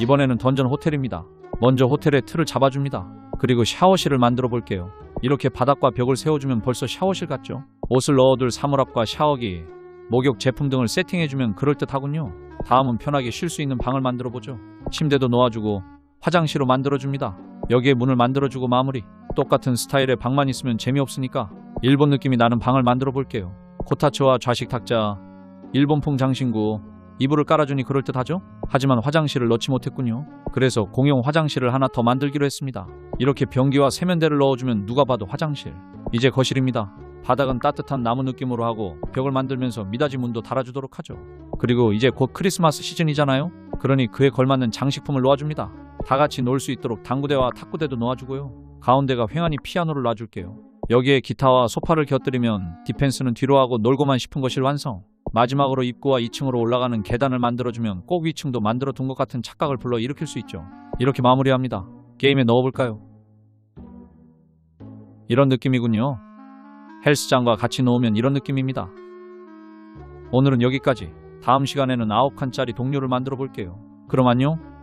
이번에는 던전 호텔입니다. 먼저 호텔의 틀을 잡아줍니다. 그리고 샤워실을 만들어 볼게요. 이렇게 바닥과 벽을 세워주면 벌써 샤워실 같죠? 옷을 넣어둘 사물함과 샤워기, 목욕 제품 등을 세팅해주면 그럴듯하군요. 다음은 편하게 쉴 수 있는 방을 만들어 보죠. 침대도 놓아주고 화장실로 만들어줍니다. 여기에 문을 만들어주고 마무리. 똑같은 스타일의 방만 있으면 재미없으니까 일본 느낌이 나는 방을 만들어 볼게요. 코타츠와 좌식 탁자, 일본풍 장신구, 이불을 깔아주니 그럴듯하죠? 하지만 화장실을 넣지 못했군요. 그래서 공용 화장실을 하나 더 만들기로 했습니다. 이렇게 변기와 세면대를 넣어주면 누가 봐도 화장실. 이제 거실입니다. 바닥은 따뜻한 나무 느낌으로 하고 벽을 만들면서 미닫이 문도 달아주도록 하죠. 그리고 이제 곧 크리스마스 시즌이잖아요? 그러니 그에 걸맞는 장식품을 놓아줍니다. 다 같이 놀 수 있도록 당구대와 탁구대도 놓아주고요. 가운데가 횡하니 피아노를 놔줄게요. 여기에 기타와 소파를 곁들이면 디펜스는 뒤로 하고 놀고만 싶은 것일 완성. 마지막으로 입구와 2층으로 올라가는 계단을 만들어주면 꼭 위층도 만들어 둔 것 같은 착각을 불러 일으킬 수 있죠. 이렇게 마무리합니다. 게임에 넣어볼까요? 이런 느낌이군요. 헬스장과 같이 놓으면 이런 느낌입니다. 오늘은 여기까지. 다음 시간에는 9칸짜리 동료를 만들어 볼게요. 그럼 안녕?